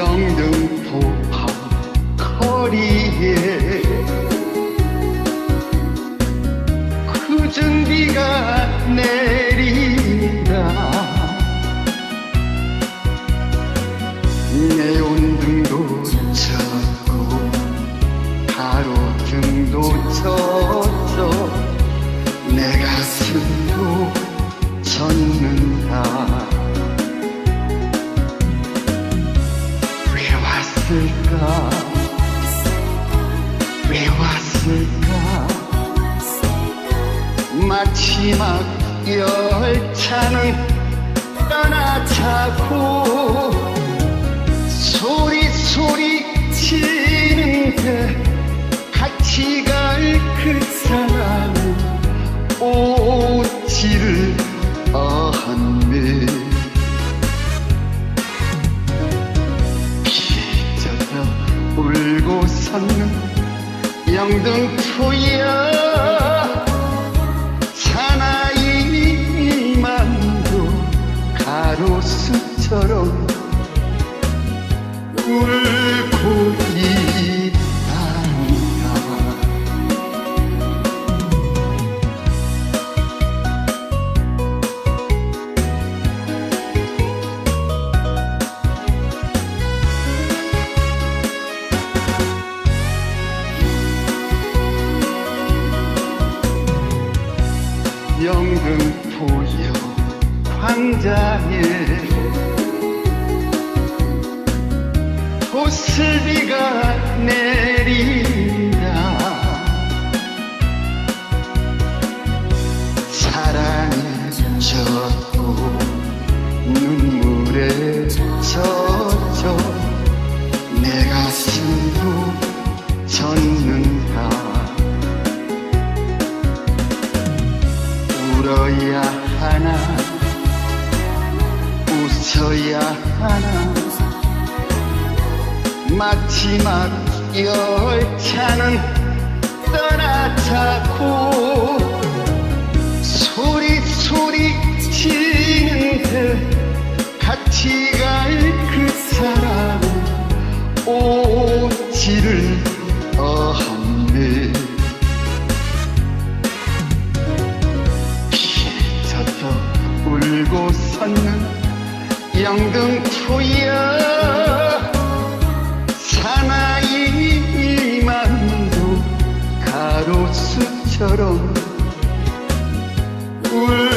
영등포 거리에 굳은 비가 내린다 내 온등도 젖고 가로등도 젖어 내 가슴 왔을까? 왜 왔을까? 마지막 열차는 떠나자고 소리 소리 치는데 같이 갈 그 사람은 오 섰는 영등포야 사나이만도 가로수처럼 울고 있 영등포역 광장에 보슬비가 하나 마지막 열차는 떠나자고 소리 소리 치는데 같이 갈 그 사람 오지를 영등포야 사나이 만두 가로수처럼 울